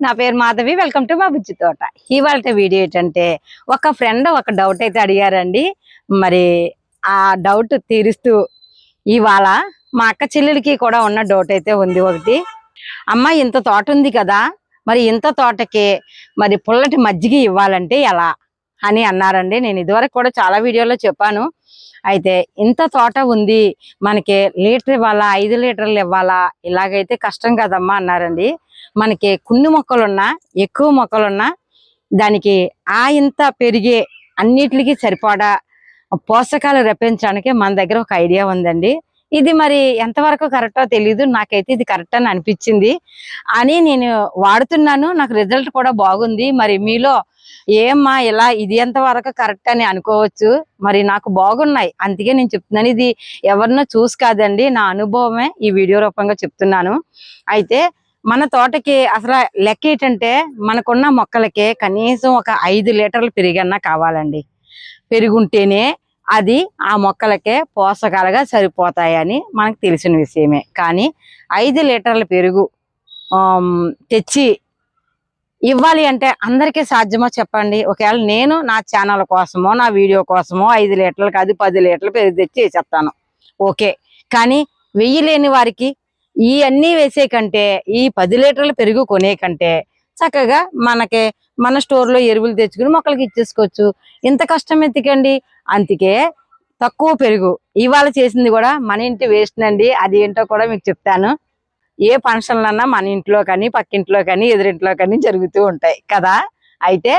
నా పేరు Madhavi. Welcome to మా బుజ్జి తోట. ఇవాళ వీడియో ఏంటంటే ఒక ఫ్రెండ్ ఒక డౌట్ అయితే అడిగారండి. మరి ఆ డౌట్ తీరుస్తూ ఇవాళ మా అక్క చెల్లెలకి కూడా ఉన్న డౌట్ అయితే ఉంది ఒకటి. అమ్మ ఇంత తోట ఉంది కదా మరి ఇంత తోటకి మరి పుల్లటి మజ్జిగ ఇవ్వాలంటే ఎలా అని అన్నారండి. నేను ఇదివరకు కూడా చాలా వీడియోలో చెప్పాను. అయితే ఇంత తోట ఉంది మనకి లీటర్ ఇవ్వాలా ఐదు లీటర్లు ఇవ్వాలా ఇలాగైతే కష్టం కదమ్మా అన్నారండి. మనకి కొన్ని మొక్కలున్నా ఎక్కువ మొక్కలున్నా దానికి ఆ ఇంత పెరిగే అన్నిటికీ సరిపడా పోషకాలు రప్పించడానికి మన దగ్గర ఒక ఐడియా ఉందండి. ఇది మరి ఎంతవరకు కరెక్టో తెలియదు నాకైతే ఇది కరెక్ట్ అని అనిపించింది. అని నేను వాడుతున్నాను. నాకు రిజల్ట్ కూడా బాగుంది. మరి మీలో ఏమ్మా ఇలా ఇది ఎంతవరకు కరెక్ట్ అని అనుకోవచ్చు. మరి నాకు బాగున్నాయి. అందుకే నేను చెప్తున్నాను. ఇది ఎవరినో చూసి కాదండి. నా అనుభవమే ఈ వీడియో రూపంగా చెప్తున్నాను. అయితే మన తోటకి అసలు లెక్క ఏంటంటే మనకున్న మొక్కలకి కనీసం ఒక ఐదు లీటర్లు పెరిగన్నా కావాలండి. పెరుగుంటేనే అది ఆ మొక్కలకే పోషకాలుగా సరిపోతాయని మనకు తెలిసిన విషయమే. కానీ ఐదు లీటర్ల పెరుగు తెచ్చి ఇవ్వాలి అంటే అందరికీ సాధ్యమో చెప్పండి. ఒకవేళ నేను నా ఛానల్ కోసమో నా వీడియో కోసమో ఐదు లీటర్లు కాదు పది లీటర్లు పెరుగు తెచ్చి చెప్తాను ఓకే. కానీ వెయ్యి లేని వారికి ఈ అన్నీ వేసే కంటే ఈ పది లీటర్లు పెరుగు కొనే కంటే చక్కగా మనకి మన స్టోర్లో ఎరువులు తెచ్చుకుని మొక్కలకి ఇచ్చేసుకోవచ్చు. ఇంత కష్టం ఎత్తికండి అందుకే తక్కువ పెరుగు. ఇవాళ చేసింది కూడా మన ఇంటి వేస్ట్ అండి అది ఏంటో కూడా మీకు చెప్తాను. ఏ ఫంక్షన్లన్నా మన ఇంట్లో కానీ పక్కింట్లో కానీ ఎదురింట్లో కానీ జరుగుతూ ఉంటాయి కదా? అయితే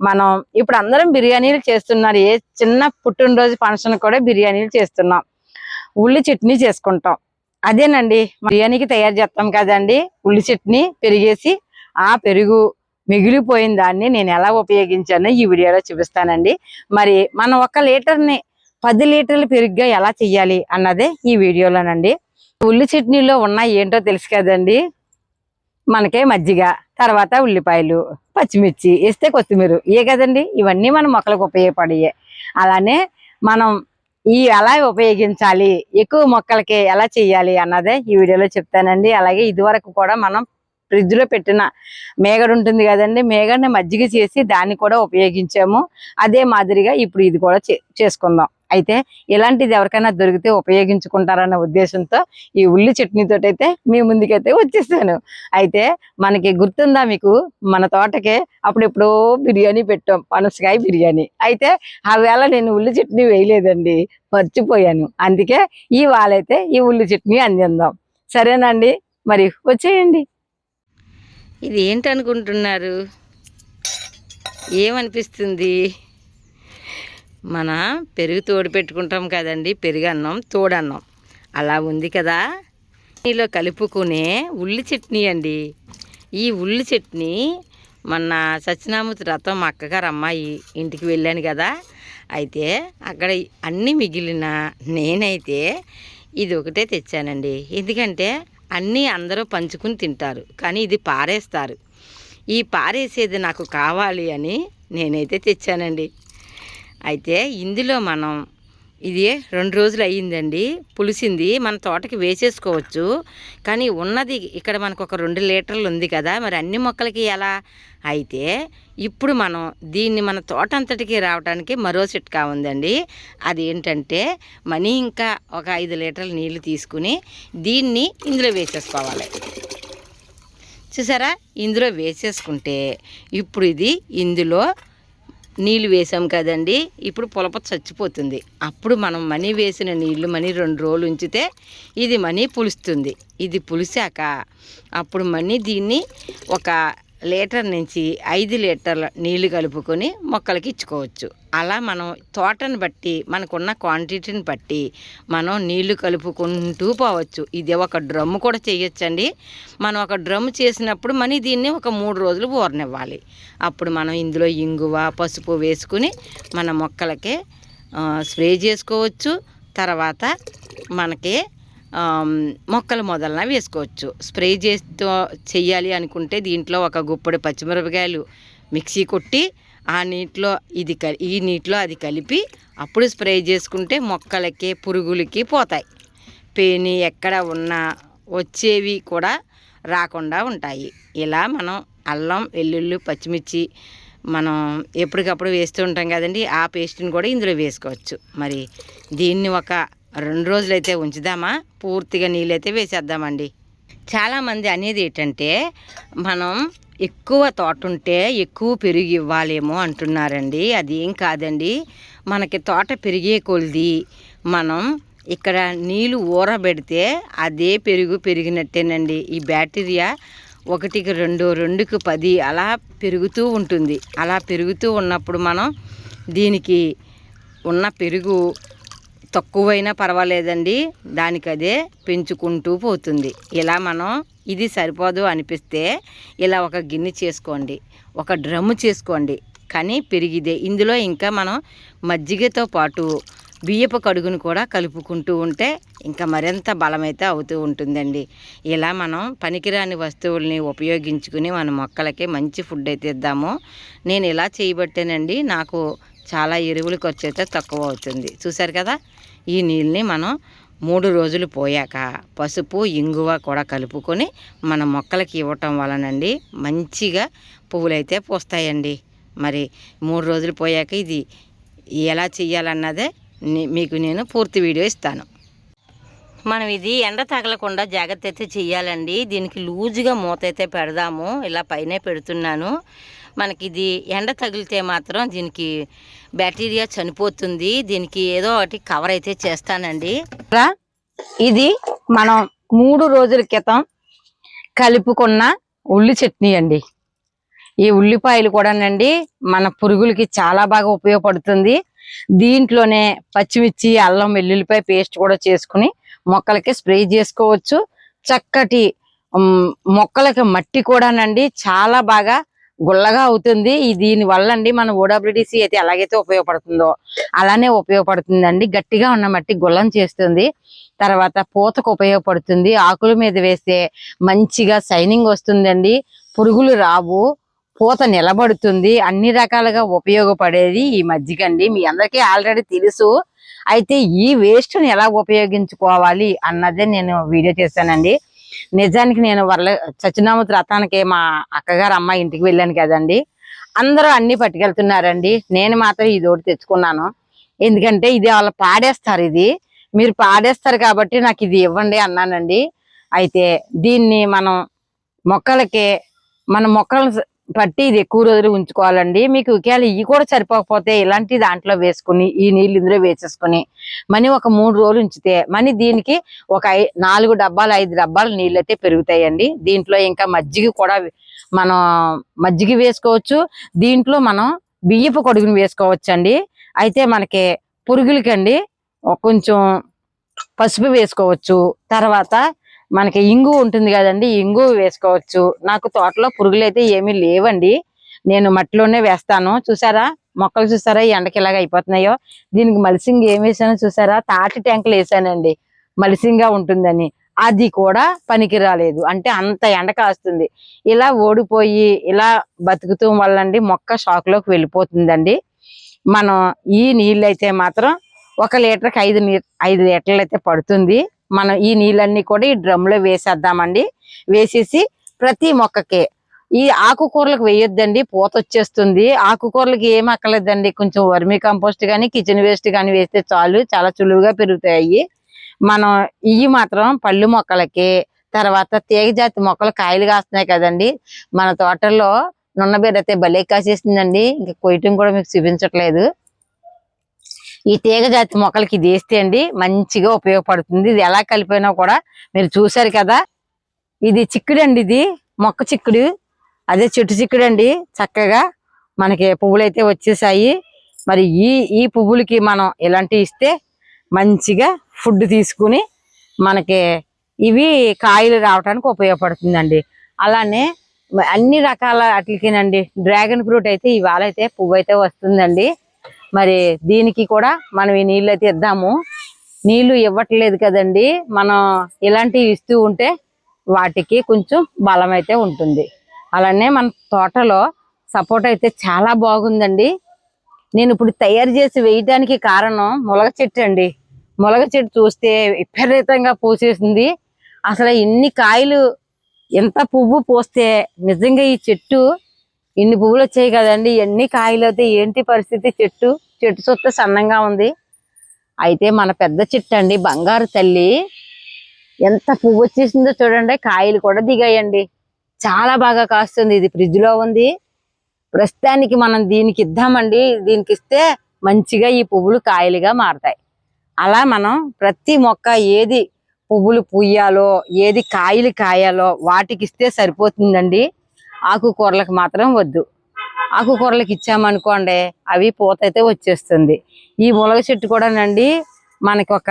మనం ఇప్పుడు అందరం బిర్యానీలు చేస్తున్నారు. ఏ చిన్న పుట్టినరోజు ఫంక్షన్ కూడా బిర్యానీలు చేస్తున్నాం. ఉల్లి చట్నీ చేసుకుంటాం. అదేనండి బిర్యానీకి తయారు చేస్తాం కదండి. ఉల్లి చట్నీ పెరిగేసి ఆ పెరుగు మిగిలిపోయిన దాన్ని నేను ఎలా ఉపయోగించానో ఈ వీడియోలో చూపిస్తానండి. మరి మనం ఒక లీటర్ని పది లీటర్ల పెరుగుగా ఎలా చెయ్యాలి అన్నదే ఈ వీడియోలోనండి. ఉల్లి చట్నీలో ఉన్న ఏంటో తెలుసు కదండి. మనకే మజ్జిగ తర్వాత ఉల్లిపాయలు పచ్చిమిర్చి వేస్తే కొత్తిమీర ఏ కదండి. ఇవన్నీ మన మొక్కలకు ఉపయోగపడే అలానే మనం ఈ ఎలా ఉపయోగించాలి ఎక్కువ మొక్కలకి ఎలా చేయాలి అన్నదే ఈ వీడియోలో చెప్తానండి. అలాగే ఇదివరకు కూడా మనం ఫ్రిడ్జ్లో పెట్టిన మేగడ ఉంటుంది కదండి మేగడని మజ్జిగ చేసి దాన్ని కూడా ఉపయోగించాము. అదే మాదిరిగా ఇప్పుడు ఇది కూడా చే- చేసుకుందాం. అయితే ఇలాంటిది ఎవరికైనా దొరికితే ఉపయోగించుకుంటారన్న ఉద్దేశంతో ఈ ఉల్లి చట్నీతో అయితే మీ ముందుకైతే వచ్చేసాను. అయితే మనకి గుర్తుందా మీకు? మన తోటకే అప్పుడు ఎప్పుడో బిర్యానీ పెట్టాం పనసకాయ బిర్యానీ. అయితే ఆ వేళ నేను ఉల్లి చట్నీ వేయలేదండి మర్చిపోయాను. అందుకే ఈ వాళ్ళైతే ఈ ఉల్లి చట్నీ అందిందాం. సరేనండి మరి వచ్చేయండి. ఇది ఏంటనుకుంటున్నారు ఏమనిపిస్తుంది? మన పెరుగు తోడు పెట్టుకుంటాం కదండి పెరుగు అన్నం తోడన్నం. అలా ఉంది కదా? చట్నీలో కలుపుకునే ఉల్లి చట్నీ అండి. ఈ ఉల్లి చట్నీ మొన్న సత్యనామూర్తి రథం మా అక్కగారు అమ్మాయి ఇంటికి వెళ్ళాను కదా. అయితే అక్కడ అన్నీ మిగిలిన నేనైతే ఇది ఒకటే తెచ్చానండి. ఎందుకంటే అన్నీ అందరూ పంచుకుని తింటారు కానీ ఇది పారేస్తారు. ఈ పారేసేది నాకు కావాలి అని నేనైతే తెచ్చానండి. అయితే ఇందులో మనం ఇది రెండు రోజులు అయ్యిందండి. పులిసింది. మన తోటకి వేసేసుకోవచ్చు. కానీ ఉన్నది ఇక్కడ మనకు ఒక రెండు లీటర్లు ఉంది కదా. మరి అన్ని మొక్కలకి ఎలా? అయితే ఇప్పుడు మనం దీన్ని మన తోట అంతటికి రావడానికి మరో చిట్కా ఉందండి. అది ఏంటంటే మనీ ఇంకా ఒక ఐదు లీటర్ల నీళ్ళు తీసుకుని దీన్ని ఇందులో వేసేసుకోవాలి. చూసారా? ఇందులో వేసేసుకుంటే ఇప్పుడు ఇది ఇందులో నీళ్ళు వేసాం కదండి. ఇప్పుడు పులప చచ్చిపోతుంది. అప్పుడు మనం మనీ వేసిన నీళ్ళు మనీ రెండు రోజులు ఉంచితే ఇది మనీ పులుస్తుంది. ఇది పులిసాక అప్పుడు మనీ దీన్ని ఒక లీటర్ నుంచి ఐదు లీటర్ల నీళ్ళు కలుపుకొని మొక్కలకి ఇచ్చుకోవచ్చు. అలా మనం తోటను బట్టి మనకున్న క్వాంటిటీని బట్టి మనం నీళ్ళు కలుపుకుంటూ పోవచ్చు. ఇది ఒక డ్రమ్ము కూడా చేయొచ్చండి మనం ఒక డ్రమ్ చేసినప్పుడు మనీ దీన్ని ఒక మూడు రోజులు ఊరనివ్వాలి. అప్పుడు మనం ఇందులో ఇంగువ పసుపు వేసుకుని మన మొక్కలకి స్ప్రే చేసుకోవచ్చు. తర్వాత మనకి మొక్కలు మొదలన వేసుకోవచ్చు. స్ప్రే చేస్తూ చెయ్యాలి అనుకుంటే దీంట్లో ఒక గుప్పడి పచ్చిమిరపకాయలు మిక్సీ కొట్టి ఆ నీటిలో ఇది ఈ నీటిలో అది కలిపి అప్పుడు స్ప్రే చేసుకుంటే మొక్కలకి పురుగులకి పోతాయి. పేని ఎక్కడ ఉన్నా వచ్చేవి కూడా రాకుండా ఉంటాయి. ఇలా మనం అల్లం వెల్లుల్లి పచ్చిమిర్చి మనం ఎప్పటికప్పుడు వేస్తూ ఉంటాం కదండి. ఆ పేస్ట్ని కూడా ఇందులో వేసుకోవచ్చు. మరి దీన్ని ఒక రెండు రోజులైతే ఉంచుదామా? పూర్తిగా నీళ్ళైతే వేసేద్దామండి. చాలామంది అనేది ఏంటంటే మనం ఎక్కువ తోట ఉంటే ఎక్కువ పెరుగు ఇవ్వాలేమో అంటున్నారండి. అది ఏం కాదండి. మనకి తోట పెరిగే కొలిది మనం ఇక్కడ నీళ్ళు ఊరబెడితే అదే పెరుగు పెరిగినట్టేనండి. ఈ బ్యాక్టీరియా ఒకటికి రెండు రెండుకి పది అలా పెరుగుతూ ఉంటుంది. అలా పెరుగుతూ ఉన్నప్పుడు మనం దీనికి ఉన్న పెరుగు తక్కువైనా పర్వాలేదండి. దానికి అదే పెంచుకుంటూ పోతుంది. ఇలా మనం ఇది సరిపోదు అనిపిస్తే ఇలా ఒక గిన్నె చేసుకోండి. ఒక డ్రమ్ము చేసుకోండి. కానీ పెరిగిదే. ఇందులో ఇంకా మనం మజ్జిగతో పాటు బియ్యపు కడుగును కూడా కలుపుకుంటూ ఉంటే ఇంకా మరింత బలమైతే అవుతూ ఉంటుందండి. ఇలా మనం పనికిరాని వస్తువుల్ని ఉపయోగించుకుని మన మొక్కలకి మంచి ఫుడ్ అయితే ఇద్దాము. నేను ఇలా చేయబట్టేనండి. నాకు చాలా ఎరువుల ఖర్చు అయితే తక్కువ అవుతుంది. చూసారు కదా? ఈ నీళ్ళని మనం మూడు రోజులు పోయాక పసుపు ఇంగువ కూడా కలుపుకొని మన మొక్కలకి ఇవ్వటం వలనండి మంచిగా పువ్వులైతే పూస్తాయండి. మరి మూడు రోజులు పోయాక ఇది ఎలా చేయాలన్నదే మీకు నేను పూర్తి వీడియో ఇస్తాను. మనం ఇది ఎండ తగలకుండా జాగ్రత్త అయితే చేయాలండి దీనికి లూజుగా మూత అయితే పెడదాము. ఇలా పైనే పెడుతున్నాను. మనకి ఇది ఎండ తగిలితే మాత్రం దీనికి బ్యాక్టీరియా చనిపోతుంది. దీనికి ఏదో ఒకటి కవర్ అయితే చేస్తానండి. ఇది మనం మూడు రోజుల క్రితం కలుపుకున్న ఉల్లి చట్నీ అండి. ఈ ఉల్లిపాయలు కూడానండి మన పురుగులకి చాలా బాగా ఉపయోగపడుతుంది. దీంట్లోనే పచ్చిమిర్చి అల్లం వెల్లుల్లిపాయ పేస్ట్ కూడా చేసుకుని మొక్కలకి స్ప్రే చేసుకోవచ్చు. చక్కటి మొక్కలకి మట్టి కూడానండి చాలా బాగా గుల్లగా అవుతుంది. దీని వల్ల అండి మన ఓడబ్ల్యూడిసి అయితే ఎలాగైతే ఉపయోగపడుతుందో అలానే ఉపయోగపడుతుందండి. గట్టిగా ఉన్న మట్టి గుల్లం చేస్తుంది. తర్వాత పూతకు ఉపయోగపడుతుంది. ఆకుల మీద వేస్తే మంచిగా సైనింగ్ వస్తుందండి. పురుగులు రావు. పూత నిలబడుతుంది. అన్ని రకాలుగా ఉపయోగపడేది ఈ మజ్జిగ అండి మీ అందరికీ ఆల్రెడీ తెలుసు. అయితే ఈ వేస్ట్ని ఎలా ఉపయోగించుకోవాలి అన్నదే నేను వీడియో చేశానండి. నిజానికి నేను వరల సత్యనామూర్తి రథానికి మా అక్కగారు అమ్మాయి ఇంటికి వెళ్ళాను కదండి. అందరూ అన్ని పట్టుకెళ్తున్నారండి. నేను మాత్రం ఇది ఒకటి తెచ్చుకున్నాను. ఎందుకంటే ఇది వాళ్ళు పాడేస్తారు ఇది. మీరు పాడేస్తారు కాబట్టి నాకు ఇది ఇవ్వండి అన్నానండి. అయితే దీన్ని మనం మొక్కలకి మన మొక్కలను పట్టి ఇది ఎక్కువ రోజులు ఉంచుకోవాలండి. మీకు ఒకవేళ ఇవి కూడా సరిపోకపోతే ఇలాంటి దాంట్లో వేసుకుని ఈ నీళ్ళు ఇందులో వేసేసుకుని మనీ ఒక మూడు రోజులు ఉంచితే మనీ దీనికి ఒక ఐ- నాలుగు డబ్బాలు ఐదు డబ్బాలు నీళ్ళు అయితే పెరుగుతాయండి. దీంట్లో ఇంకా మజ్జిగ కూడా మనం మజ్జిగ వేసుకోవచ్చు. దీంట్లో మనం బియ్యపు కొడుగుని వేసుకోవచ్చు అండి అయితే మనకి పురుగులకండి కొంచెం పసుపు వేసుకోవచ్చు. తర్వాత మనకి ఇంగు ఉంటుంది కదండి ఇంగు వేసుకోవచ్చు. నాకు తోటలో పురుగులు అయితే ఏమీ లేవండి. నేను మట్టిలోనే వేస్తాను. చూసారా? మొక్కలు చూసారా? ఈ ఎండకి ఇలాగ అయిపోతున్నాయో. దీనికి మలిసింగ్ ఏం వేసానో చూసారా? తాటి ట్యాంకులు వేసానండి. మలిసింగా ఉంటుందని. అది కూడా పనికి రాలేదు. అంటే అంత ఎండ కాస్తుంది. ఇలా ఓడిపోయి ఇలా బతుకుతూ వల్లండి మొక్క షాక్లోకి వెళ్ళిపోతుందండి. మనం ఈ నీళ్ళు అయితే మాత్రం ఒక లీటర్కి ఐదు నీ ఐదు లీటర్లు అయితే పడుతుంది. మనం ఈ నీళ్ళన్నీ కూడా ఈ డ్రమ్లో వేసేద్దామండి. వేసేసి ప్రతి మొక్కకి ఈ ఆకుకూరలకు వేయొద్దండి పూత వచ్చేస్తుంది ఆకుకూరలకి ఏం అక్కర్లేదండి. కొంచెం వర్మీ కంపోస్ట్ కానీ కిచెన్ వేస్ట్ కానీ వేస్తే చాలు. చాలా చులువుగా పెరుగుతాయి. మనం ఇవి మాత్రం పళ్ళు మొక్కలకి తర్వాత తీగ జాతి మొక్కలు కాయలు కాస్తున్నాయి కదండి. మన తోటల్లో నున్నబీర అయితే భలే కాసేసిందండి. ఇంకా కొయ్యటం కూడా మీకు చూపించట్లేదు. ఈ తీగ జాతి మొక్కలకి ఇది వేస్తే అండి మంచిగా ఉపయోగపడుతుంది. ఇది ఎలా కలిపినా కూడా మీరు చూసారు కదా? ఇది చిక్కుడు అండి ఇది మొక్క చిక్కుడు. అదే చెట్టు చిక్కుడు అండి చక్కగా మనకి పువ్వులు అయితే వచ్చేసాయి. మరి ఈ ఈ పువ్వులకి మనం ఇలాంటివి ఇస్తే మంచిగా ఫుడ్ తీసుకుని మనకి ఇవి కాయలు రావడానికి ఉపయోగపడుతుందండి. అలానే అన్ని రకాల వాటికినండి డ్రాగన్ ఫ్రూట్ అయితే ఇవాళ అయితే పువ్వు అయితే వస్తుందండి. మరి దీనికి కూడా మనం ఈ నీళ్ళు అయితే ఇద్దాము. నీళ్ళు ఇవ్వట్లేదు కదండి. మనం ఇలాంటివి ఇస్తూ ఉంటే వాటికి కొంచెం బలం అయితే ఉంటుంది. అలానే మన తోటలో సపోర్ట్ అయితే చాలా బాగుందండి. నేను ఇప్పుడు తయారు చేసి వేయడానికి కారణం ములగ చెట్టు అండి. ములగ చెట్టు చూస్తే విపరీతంగా పూసేసింది. అసలు ఇన్ని కాయలు ఎంత పువ్వు పోస్తే నిజంగా ఈ చెట్టు ఇన్ని పువ్వులు వచ్చాయి కదండి. ఎన్ని కాయలు అయితే ఏంటి పరిస్థితి చెట్టు? చెట్టు చుట్టూ సన్నంగా ఉంది. అయితే మన పెద్ద చెట్టు అండి బంగారు తల్లి. ఎంత పువ్వు వచ్చేసిందో చూడండి కాయలు కూడా దిగాయండి. చాలా బాగా కాస్తుంది ఇది ఫ్రిడ్జ్లో ఉంది. ప్రస్తుతానికి మనం దీనికి ఇద్దామండి. దీనికి ఇస్తే మంచిగా ఈ పువ్వులు కాయలుగా మారతాయి. అలా మనం ప్రతి మొక్క ఏది పువ్వులు పూయాలో ఏది కాయలు కాయాలో వాటికి ఇస్తే సరిపోతుందండి. ఆకుకూరలకు మాత్రం వద్దు. ఆకుకూరలకు ఇచ్చామనుకోండి అవి పూత అయితే వచ్చేస్తుంది. ఈ ములగ చెట్టు కూడానండి మనకి ఒక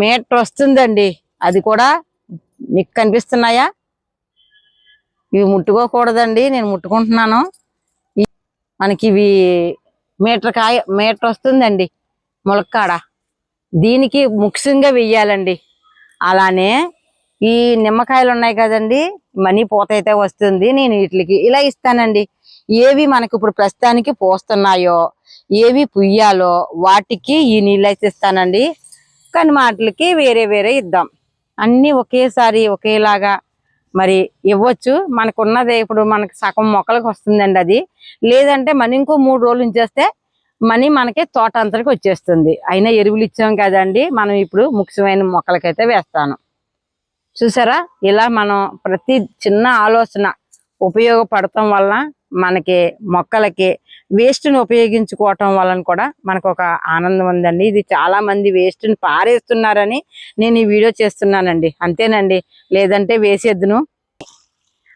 మీటర్ వస్తుందండి. అది కూడా మీకు కనిపిస్తున్నాయా? ఇవి ముట్టుకోకూడదండి నేను ముట్టుకుంటున్నాను. మనకి ఇవి మీటర్ కాయ మీటర్ వస్తుందండి ములక్కాడ. దీనికి ముఖ్యంగా వెయ్యాలండి. అలానే ఈ నిమ్మకాయలు ఉన్నాయి కదండి మనీ పూత అయితే వస్తుంది నేను వీటికి ఇలా ఇస్తానండి. ఏవి మనకి ఇప్పుడు ప్రస్తుతానికి పోస్తున్నాయో ఏవి పుయ్యాలో వాటికి ఈ నీళ్ళు అయితే ఇస్తానండి. కానీ వాటికి వేరే వేరే ఇద్దాం. అన్నీ ఒకేసారి ఒకేలాగా మరి ఇవ్వచ్చు. మనకున్నదే ఇప్పుడు మనకి సగం మొక్కలకు వస్తుందండి అది. లేదంటే మన ఇంకో మూడు రోజులు ఉంచేస్తే మనీ మనకి తోట అంతరికి వచ్చేస్తుంది. అయినా ఎరువులు ఇచ్చాం కదండి మనం ఇప్పుడు ముఖ్యమైన మొక్కలకైతే వేస్తాను. చూసారా? ఇలా మనం ప్రతి చిన్న ఆలోచన ఉపయోగపడటం వల్ల మనకి మొక్కలకి వేస్ట్ని ఉపయోగించుకోవటం వలన కూడా మనకు ఒక ఆనందం ఉందండి. ఇది చాలా మంది వేస్ట్ని పారేస్తున్నారని నేను ఈ వీడియో చేస్తున్నానండి. అంతేనండి. లేదంటే వేసేద్దును.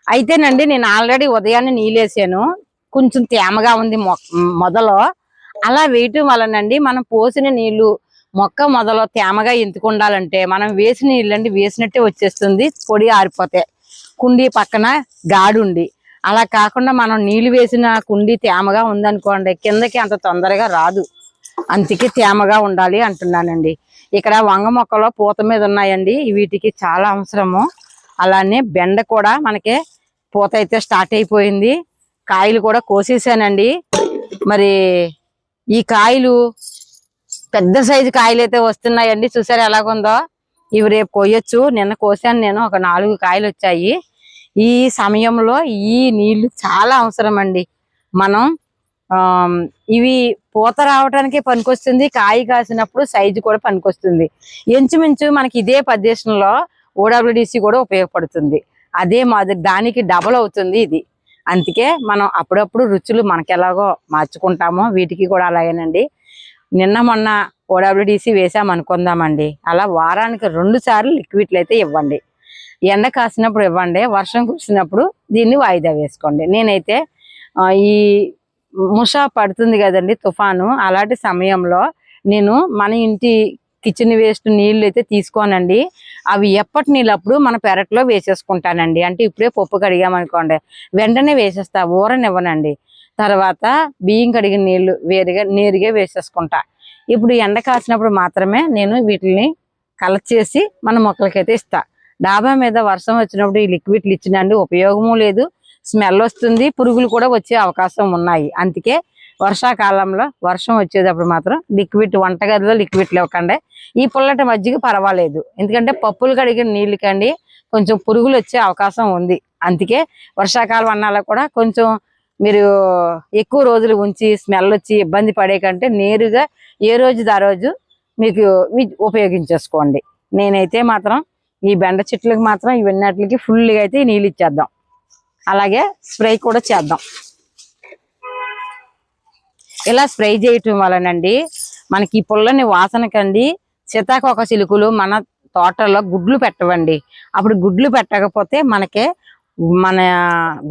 అయితేనండి నేను ఆల్రెడీ ఉదయాన్నే నీళ్ళేసాను. కొంచెం తేమగా ఉంది మొ- మొదలో. అలా వేయటం వలనండి మనం పోసిన నీళ్ళు మొక్క మొదలు తేమగా ఎందుకు ఉండాలంటే మనం వేసిన నీళ్ళండి వేసినట్టే వచ్చేస్తుంది పొడి ఆరిపోతాయి కుండీ పక్కన గాడుండి. అలా కాకుండా మనం నీళ్ళు వేసిన కుండీ తేమగా ఉందనుకోండి కిందకి అంత తొందరగా రాదు. అందుకే తేమగా ఉండాలి అంటున్నానండి. ఇక్కడ వంగ మొక్కలో పూత మీద ఉన్నాయండి వీటికి చాలా అవసరము. అలానే బెండ కూడా మనకి పూత అయితే స్టార్ట్ అయిపోయింది. కాయలు కూడా కోసేసానండి. మరి ఈ కాయలు పెద్ద సైజు కాయలు అయితే వస్తున్నాయండి. చూసారు ఎలాగుందో? ఇవి రేపు కోయొచ్చు. నిన్న కోసాను నేను. ఒక నాలుగు కాయలు వచ్చాయి. ఈ సమయంలో ఈ నీళ్ళు చాలా అవసరం అండి మనం ఇవి పూత రావడానికి పనికొస్తుంది. కాయ కాసినప్పుడు సైజు కూడా పనికొస్తుంది. ఇంచుమించు మనకి ఇదే ప్రదేశంలో ఓడబ్ల్యూడిసి కూడా ఉపయోగపడుతుంది. అదే మాదిరి దానికి డబల్ అవుతుంది ఇది. అందుకే మనం అప్పుడప్పుడు రుచులు మనకెలాగో మార్చుకుంటామో వీటికి కూడా అలాగేనండి. నిన్న మొన్న ఓడబ్ల్యూడిసి వేసాం అనుకుందామండి. అలా వారానికి రెండు సార్లు లిక్విడ్లు అయితే ఇవ్వండి. ఎండ కాసినప్పుడు ఇవ్వండి వర్షం కురిసినప్పుడు దీన్ని వాయిదా వేసుకోండి. నేనైతే ఈ ముషా పడుతుంది కదండి తుఫాను అలాంటి సమయంలో నేను మన ఇంటి కిచెన్ వేస్ట్ నీళ్ళు అయితే తీసుకోనండి. అవి ఎప్పటి నీళ్ళు అప్పుడు మన పెరట్లో వేసేసుకుంటానండి. అంటే ఇప్పుడే పప్పు కడిగామనుకోండి వెంటనే వేసేస్తా ఊరనివ్వనండి. తర్వాత బియ్యం కడిగిన నీళ్ళు వేరుగా నేరుగా వేసేసుకుంటా. ఇప్పుడు ఎండ కాసినప్పుడు మాత్రమే నేను వీటిని కలెక్ట్ చేసి మన మొక్కలకైతే ఇస్తా. డాబా మీద వర్షం వచ్చినప్పుడు ఈ లిక్విడ్లు ఇచ్చినండి ఉపయోగము లేదు స్మెల్ వస్తుంది పురుగులు కూడా వచ్చే అవకాశం ఉన్నాయి. అందుకే వర్షాకాలంలో వర్షం వచ్చేటప్పుడు మాత్రం లిక్విడ్ వంటగదిలో లిక్విడ్లు ఇవ్వకండి. ఈ పుల్లటి మజ్జిగ పర్వాలేదు. ఎందుకంటే పప్పులు కడిగిన నీళ్ళు కండి కొంచెం పురుగులు వచ్చే అవకాశం ఉంది. అందుకే వర్షాకాలం అన్నాలో కూడా కొంచెం మీరు ఎక్కువ రోజులు ఉంచి స్మెల్ వచ్చి ఇబ్బంది పడే కంటే నేరుగా ఏ రోజు ఆ రోజు మీకు వి- ఉపయోగించేసుకోండి. నేనైతే మాత్రం ఈ బెండ చెట్లకు మాత్రం ఇవన్నిటికి ఫుల్గా అయితే నీళ్ళు ఇచ్చేద్దాం. అలాగే స్ప్రే కూడా చేద్దాం. ఇలా స్ప్రే చేయటం వలనండి మనకి ఈ పుల్లని వాసనకండి సీతాకోక చిలుకలు మన తోటలో గుడ్లు పెట్టవండి. అప్పుడు గుడ్లు పెట్టకపోతే మనకి మన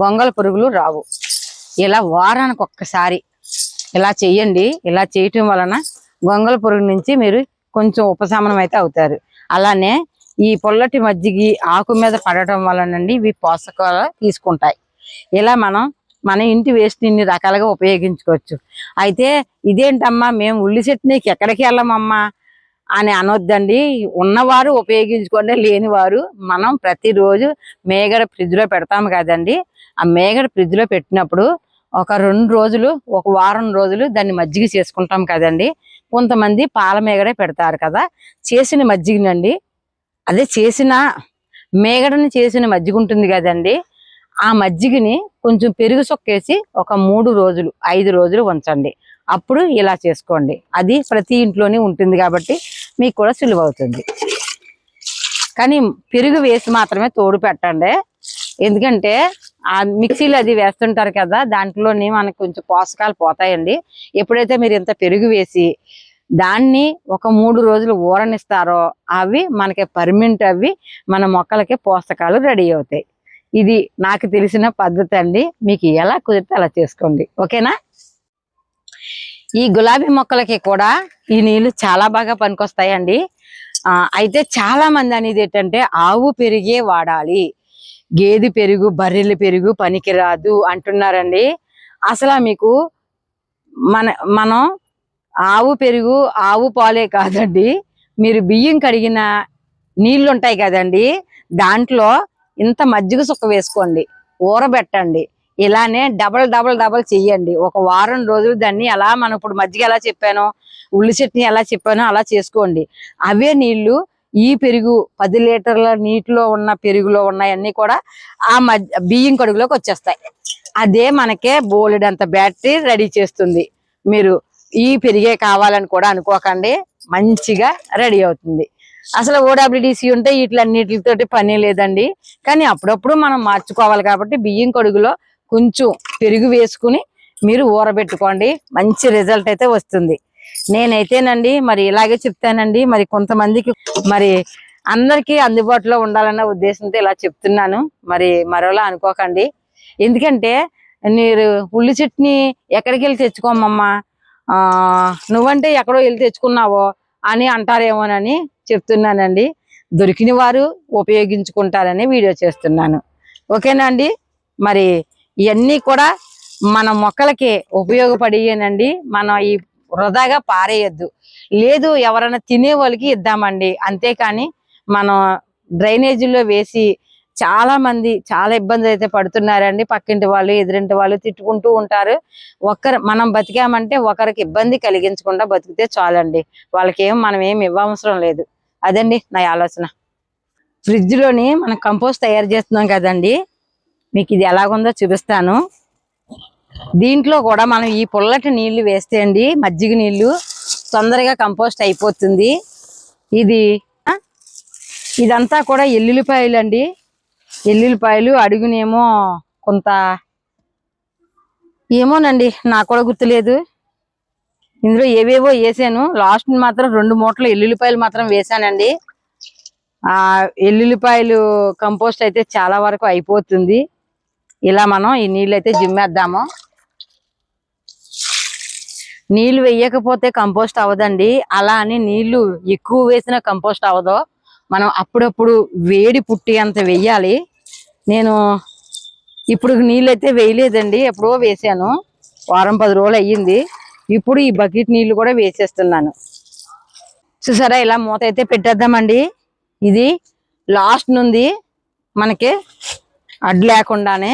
గొంగల పురుగులు రావు. ఇలా వారానికి ఒక్కసారి ఇలా చేయండి ఇలా చేయటం వలన గొంగల పురుగు నుంచి మీరు కొంచెం ఉపశమనం అయితే అవుతారు. అలానే ఈ పొల్లటి మజ్జిగి ఆకు మీద పడటం వలనండి ఇవి పోషకాలు తీసుకుంటాయి. ఇలా మనం మన ఇంటి వేస్ట్ ఇన్ని రకాలుగా ఉపయోగించుకోవచ్చు. అయితే ఇదేంటమ్మా మేము ఉల్లి చెట్టునికి ఎక్కడికి వెళ్ళమమ్మా అని అనొద్దండి. ఉన్నవారు ఉపయోగించుకోండి లేనివారు మనం ప్రతిరోజు మేగడ ఫ్రిడ్జ్లో పెడతాము కదండి. ఆ మేగడ ఫ్రిడ్జ్లో పెట్టినప్పుడు ఒక రెండు రోజులు ఒక వారం రోజులు దాన్ని మజ్జిగ చేసుకుంటాం కదండి. కొంతమంది పాల మేగడే పెడతారు కదా. చేసిన మజ్జిగనండి. అదే చేసిన మేగడని చేసిన మజ్జిగ ఉంటుంది కదండి. ఆ మజ్జిగని కొంచెం పెరుగు సొక్కేసి ఒక మూడు రోజులు ఐదు రోజులు ఉంచండి అప్పుడు ఇలా చేసుకోండి. అది ప్రతి ఇంట్లోనే ఉంటుంది కాబట్టి మీకు కూడా సులువు అవుతుంది కానీ పెరుగు వేసి మాత్రమే తోడు పెట్టండి. ఎందుకంటే ఆ మిక్సీలో అది వేస్తుంటారు కదా దాంట్లోనే మనకు కొంచెం పోషకాలు పోతాయండి. ఎప్పుడైతే మీరు ఇంత పెరుగు వేసి దాన్ని ఒక మూడు రోజులు ఊరనిస్తారో అవి మనకి పర్మినెంట్ అవి మన మొక్కలకి పోషకాలు రెడీ అవుతాయి. ఇది నాకు తెలిసిన పద్ధతి అండి. మీకు ఎలా కుదిరితే అలా చేసుకోండి. ఓకేనా? ఈ గులాబీ మొక్కలకి కూడా ఈ నీళ్ళు చాలా బాగా పనికొస్తాయండి. అయితే చాలా మంది అనేది ఏంటంటే ఆవు పెరిగే వాడాలి. గేదె పెరుగు బర్రెలు పెరుగు పనికిరాదు అంటున్నారండి. అసలు మీకు మన మనం ఆవు పెరుగు ఆవు పాలే కాదండి. మీరు బియ్యం కడిగిన నీళ్ళు ఉంటాయి కదండి. దాంట్లో ఇంత మజ్జిగ సుక్క వేసుకోండి. ఊరబెట్టండి. ఇలానే డబల్ డబల్ డబల్ చెయ్యండి. ఒక వారం రోజులు దాన్ని ఎలా మనం ఇప్పుడు మజ్జిగ ఎలా చెప్పానో ఉల్లి చట్నీ ఎలా చెప్పానో అలా చేసుకోండి. అవే నీళ్ళు ఈ పెరుగు పది లీటర్ల నీటిలో ఉన్న పెరుగులో ఉన్నాయన్నీ కూడా ఆ మధ్య బియ్యం కడుగులోకి వచ్చేస్తాయి. అదే మనకే బోలెడంత బ్యాటరీ రెడీ చేస్తుంది. మీరు ఈ పెరిగే కావాలని కూడా అనుకోకండి. మంచిగా రెడీ అవుతుంది. అసలు ఓడబ్ల్యూడిసి ఉంటే వీటిలన్నిటితోటి పని లేదండి. కానీ అప్పుడప్పుడు మనం మార్చుకోవాలి కాబట్టి బియ్యం కడుగులో కొంచెం పెరుగు వేసుకుని మీరు ఊరబెట్టుకోండి. మంచి రిజల్ట్ అయితే వస్తుంది. నేనైతేనండి మరి ఇలాగే చెప్తానండి. మరి కొంతమందికి మరి అందరికీ అందుబాటులో ఉండాలన్న ఉద్దేశంతో ఇలా చెప్తున్నాను. మరి మరోలా అనుకోకండి. ఎందుకంటే మీరు ఉల్లి చట్నీ ఎక్కడికి వెళ్ళి తెచ్చుకోమమ్మా నువ్వంటే ఎక్కడో వెళ్ళి తెచ్చుకున్నావో అని అంటారేమోనని చెప్తున్నానండి. దొరికిన వారు ఉపయోగించుకుంటారని వీడియో చేస్తున్నాను. ఓకేనా అండి? మరి ఇవన్నీ కూడా మన మొక్కలకి ఉపయోగపడియేనండి. మనం ఈ వృధాగా పారేయద్దు. లేదు ఎవరైనా తినే వాళ్ళకి ఇద్దామండి. అంతేకాని మనం డ్రైనేజీలో వేసి చాలా మంది చాలా ఇబ్బంది అయితే పడుతున్నారండి. పక్కింటి వాళ్ళు ఎదురింటి వాళ్ళు తిట్టుకుంటూ ఉంటారు. ఒక్కరు మనం బతికామంటే ఒకరికి ఇబ్బంది కలిగించకుండా బతికితే చాలండి. వాళ్ళకేం మనం ఏం ఇవ్వవసరం లేదు. అదండి నా ఆలోచన. ఫ్రిడ్జ్లోని మనం కంపోస్ట్ తయారు చేస్తున్నాం కదండి. మీకు ఇది ఎలాగుందో చూపిస్తాను. దీంట్లో కూడా మనం ఈ పుల్లటి నీళ్ళు వేస్తే అండి మజ్జిగ నీళ్ళు తొందరగా కంపోస్ట్ అయిపోతుంది. ఇది ఇదంతా కూడా ఎల్లుల్లిపాయలు అండి. ఎల్లుల్లిపాయలు అడుగునేమో కొంత ఏమోనండి నాకు కూడా గుర్తులేదు. ఇందులో ఏవేవో వేసాను. లాస్ట్ మాత్రం రెండు మూటలు ఎల్లుల్లిపాయలు మాత్రం వేసానండి. ఆ ఎల్లుల్లిపాయలు కంపోస్ట్ అయితే చాలా వరకు అయిపోతుంది. ఇలా మనం ఈ నీళ్ళు అయితే జిమ్మేద్దాము. నీళ్ళు వేయకపోతే కంపోస్ట్ అవ్వదండి. అలా అని నీళ్ళు ఎక్కువ వేసిన కంపోస్ట్ అవ్వదు. మనం అప్పుడప్పుడు వేడి పుట్టి అంత వెయ్యాలి నేను ఇప్పుడు నీళ్ళు అయితే వేయలేదండి. ఎప్పుడో వేసాను. వారం పది రోజులు అయ్యింది. ఇప్పుడు ఈ బకెట్ నీళ్ళు కూడా వేసేస్తున్నాను. చూసారా ఇలా మూత అయితే పెట్టేద్దామండి. ఇది లాస్ట్ నుండి మనకి అడ్డు లేకుండానే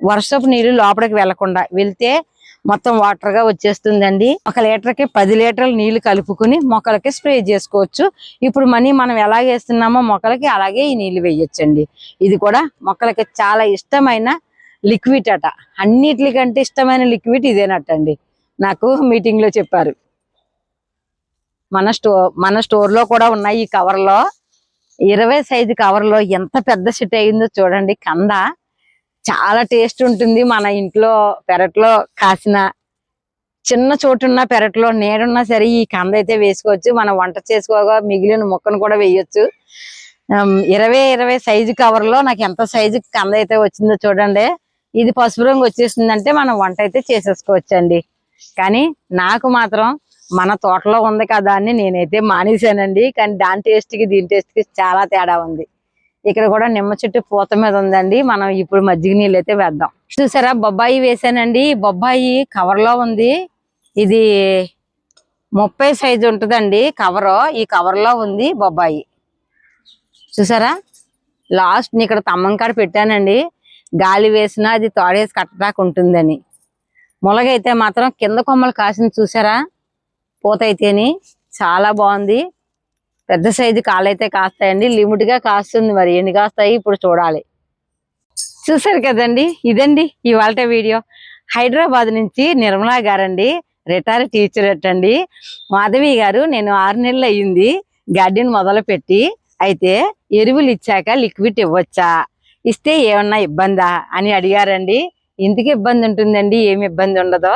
వర్షపు నీళ్ళు లోపలికి వెళ్ళకుండా వెళ్తే మొత్తం వాటర్గా వచ్చేస్తుందండి. ఒక లీటర్కి పది లీటర్లు నీళ్ళు కలుపుకుని మొక్కలకి స్ప్రే చేసుకోవచ్చు. ఇప్పుడు మనీ మనం ఎలా వేస్తున్నామో మొక్కలకి అలాగే ఈ నీళ్ళు వేయొచ్చండి. ఇది కూడా మొక్కలకి చాలా ఇష్టమైన లిక్విడ్ అట. అన్నిటికంటే ఇష్టమైన లిక్విడ్ ఇదేనట్టండి నాకు మీటింగ్లో చెప్పారు. మన స్టో మన స్టోర్లో కూడా ఉన్నాయి ఈ కవర్లో ఇరవై సైజు కవర్లో ఎంత పెద్ద సెట్ అయిందో చూడండి. కంద చాలా టేస్ట్ ఉంటుంది మన ఇంట్లో పెరట్లో కాసిన చిన్న చోటున్న పెరట్లో నీడున్నా సరే ఈ కంద అయితే వేసుకోవచ్చు. మనం వంట చేసుకోగా మిగిలిన ముక్కను కూడా వేయొచ్చు. ఇరవై ఇరవై సైజు కవర్లో నాకు ఎంత సైజు కంద అయితే వచ్చిందో చూడండి. ఇది పసుపు రంగు వచ్చేసిందంటే మనం వంట అయితే చేసేసుకోవచ్చండి. కానీ నాకు మాత్రం మన తోటలో ఉంది కదా అని నేనైతే మానేశానండి. కానీ దాని టేస్ట్కి దీని టేస్ట్కి చాలా తేడా ఉంది. ఇక్కడ కూడా నిమ్మ చెట్టు పూత మీద ఉందండి. మనం ఇప్పుడు మజ్జిగ నీళ్ళు అయితే వేద్దాం. చూసారా? బొబ్బాయి వేసానండి. బొబ్బాయి కవర్లో ఉంది. ఇది ముప్పై సైజు ఉంటుందండి కవర్ ఈ కవర్లో ఉంది బొబ్బాయి. చూసారా? లాస్ట్ ఇక్కడ తమ్మం కాడ పెట్టానండి. గాలి వేసినా అది తోడేసి కట్టడానికి ఉంటుందని. ములగైతే మాత్రం కింద కొమ్మలు కాసింది చూసారా? పూత అయితేని. చాలా బాగుంది. పెద్ద సైజు కాలైతే కాస్తాయండి. లిమిట్గా కాస్తుంది మరి. ఎన్ని కాస్తాయి ఇప్పుడు చూడాలి. చూసారు కదండి? ఇదండి ఇవాళ వీడియో. హైదరాబాద్ నుంచి నిర్మలా గారండి. రిటైర్ టీచర్ అట్టండి మాధవి గారు నేను ఆరు నెలలు అయ్యింది. గార్డెన్ మొదలు పెట్టి అయితే ఎరువులు ఇచ్చాక లిక్విడ్ ఇవ్వచ్చా? ఇస్తే ఏమన్నా ఇబ్బందా? అని అడిగారండి. ఎందుకు ఇబ్బంది ఉంటుందండి? ఏమి ఇబ్బంది ఉండదో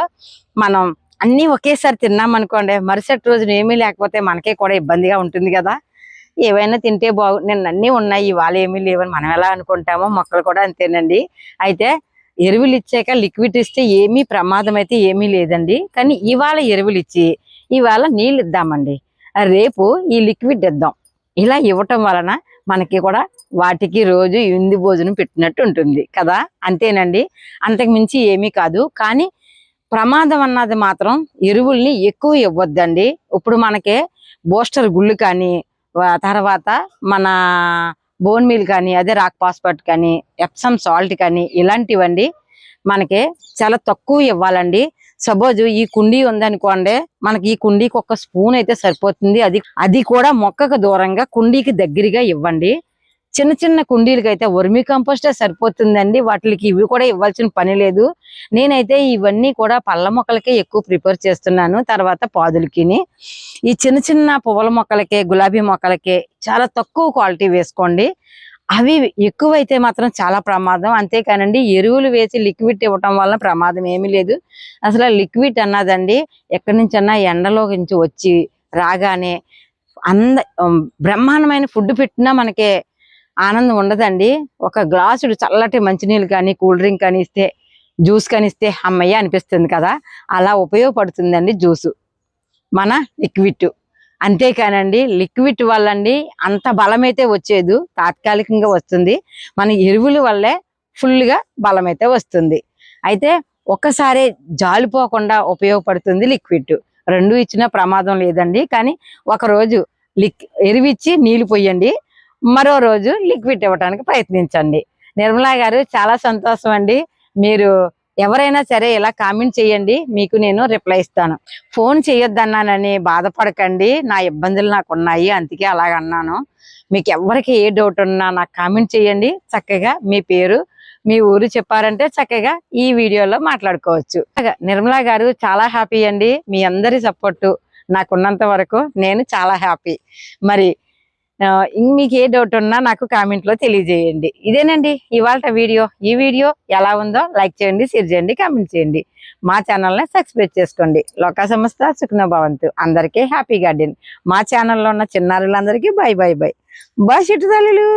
మనం అన్నీ ఒకేసారి తిన్నాం అనుకోండి మరుసటి రోజున ఏమీ లేకపోతే మనకే కూడా ఇబ్బందిగా ఉంటుంది కదా. ఏవైనా తింటే బాగు నిన్న అన్నీ ఉన్నాయి ఇవాళ ఏమీ లేవని మనం ఎలా అనుకుంటామో మొక్కలు కూడా అంతేనండి. అయితే ఎరువులు ఇచ్చాక లిక్విడ్ ఇస్తే ఏమీ ప్రమాదం అయితే ఏమీ లేదండి. కానీ ఇవాళ ఎరువులు ఇచ్చి ఇవాళ నీళ్ళు ఇద్దామండి. రేపు ఈ లిక్విడ్ ఇద్దాం. ఇలా ఇవ్వటం వలన మనకి కూడా వాటికి రోజు ఇంది భోజనం పెట్టినట్టు ఉంటుంది కదా. అంతేనండి. అంతకు మించి ఏమీ కాదు. కానీ ప్రమాదం అన్నది మాత్రం ఎరువుల్ని ఎక్కువ ఇవ్వద్దండి. ఇప్పుడు మనకి బూస్టర్ గుళ్ళు కానీ తర్వాత మన బోన్ మీల్ కానీ అదే రాక్ పాస్పర్ట్ కానీ ఎప్సమ్ సాల్ట్ కానీ ఇలాంటివండి మనకి చాలా తక్కువ ఇవ్వాలండి. సపోజ్ ఈ కుండీ ఉందనుకోండి మనకి ఈ కుండీకి ఒక స్పూన్ అయితే సరిపోతుంది. అది అది కూడా మొక్కకు దూరంగా కుండీకి దగ్గరగా ఇవ్వండి. చిన్న చిన్న కుండీలకి అయితే వర్మి కంపోస్టే సరిపోతుందండి. వాటికి ఇవి కూడా ఇవ్వాల్సిన పని లేదు. నేనైతే ఇవన్నీ కూడా పళ్ళ మొక్కలకే ఎక్కువ ప్రిపేర్ చేస్తున్నాను. తర్వాత పాదులకిని. ఈ చిన్న చిన్న పువ్వుల మొక్కలకే గులాబీ మొక్కలకే చాలా తక్కువ క్వాలిటీ వేసుకోండి. అవి ఎక్కువైతే మాత్రం చాలా ప్రమాదం. అంతేకానండి ఎరువులు వేసి లిక్విడ్ ఇవ్వటం వల్ల ప్రమాదం ఏమీ లేదు. అసలు లిక్విడ్ అన్నదండి ఎక్కడి నుంచన్నా ఎండలో నుంచి వచ్చి రాగానే అంద బ్రహ్మాండమైన ఫుడ్ పెట్టినా మనకి ఆనందం ఉండదండి. ఒక గ్లాసుడు చల్లటి మంచినీళ్ళు కానీ కూల్ డ్రింక్ కానీ ఇస్తే జ్యూస్ కానీ ఇస్తే అమ్మయ్య అనిపిస్తుంది కదా. అలా ఉపయోగపడుతుందండి జ్యూసు. మన లిక్విడ్. అంతేకానండి లిక్విడ్ వల్ల అండి అంత బలమైతే వచ్చేది తాత్కాలికంగా వస్తుంది. మన ఎరువుల వల్లే ఫుల్గా బలమైతే వస్తుంది. అయితే ఒక్కసారే జాలిపోకుండా ఉపయోగపడుతుంది లిక్విడ్. రెండు ఇచ్చిన ప్రమాదం లేదండి. కానీ ఒకరోజు లిక్ ఎరువిచ్చి నీళ్ళు పోయండి. మరో రోజు లిక్విడ్ ఇవ్వడానికి ప్రయత్నించండి. నిర్మలా గారు చాలా సంతోషం అండి. మీరు ఎవరైనా సరే ఇలా కామెంట్ చేయండి మీకు నేను రిప్లై ఇస్తాను. ఫోన్ చేయొద్దన్నానని బాధపడకండి నా ఇబ్బందులు నాకు ఉన్నాయి అందుకే అలాగ అన్నాను. మీకు ఎవరికి ఏ డౌట్ ఉన్నా నాకు కామెంట్ చేయండి. చక్కగా మీ పేరు మీ ఊరు చెప్పారంటే చక్కగా ఈ వీడియోలో మాట్లాడుకోవచ్చు. నిర్మలా గారు చాలా హ్యాపీ అండి. మీ అందరి సపోర్టు నాకున్నంత వరకు నేను చాలా హ్యాపీ. మరి మీకు ఏ డౌట్ ఉన్నా నాకు కామెంట్లో తెలియజేయండి. ఇదేనండి ఇవాళ వీడియో. ఈ వీడియో ఎలా ఉందో లైక్ చేయండి షేర్ చేయండి కామెంట్ చేయండి. మా ఛానల్ని సబ్స్క్రైబ్ చేసుకోండి. లోకా సంస్థ సుఖ్న భవంతు అందరికీ హ్యాపీ గార్డెన్ మా ఛానల్లో ఉన్న చిన్నారులందరికీ బాయ్ బై బై బాయ్ చెట్టు తల్లులు!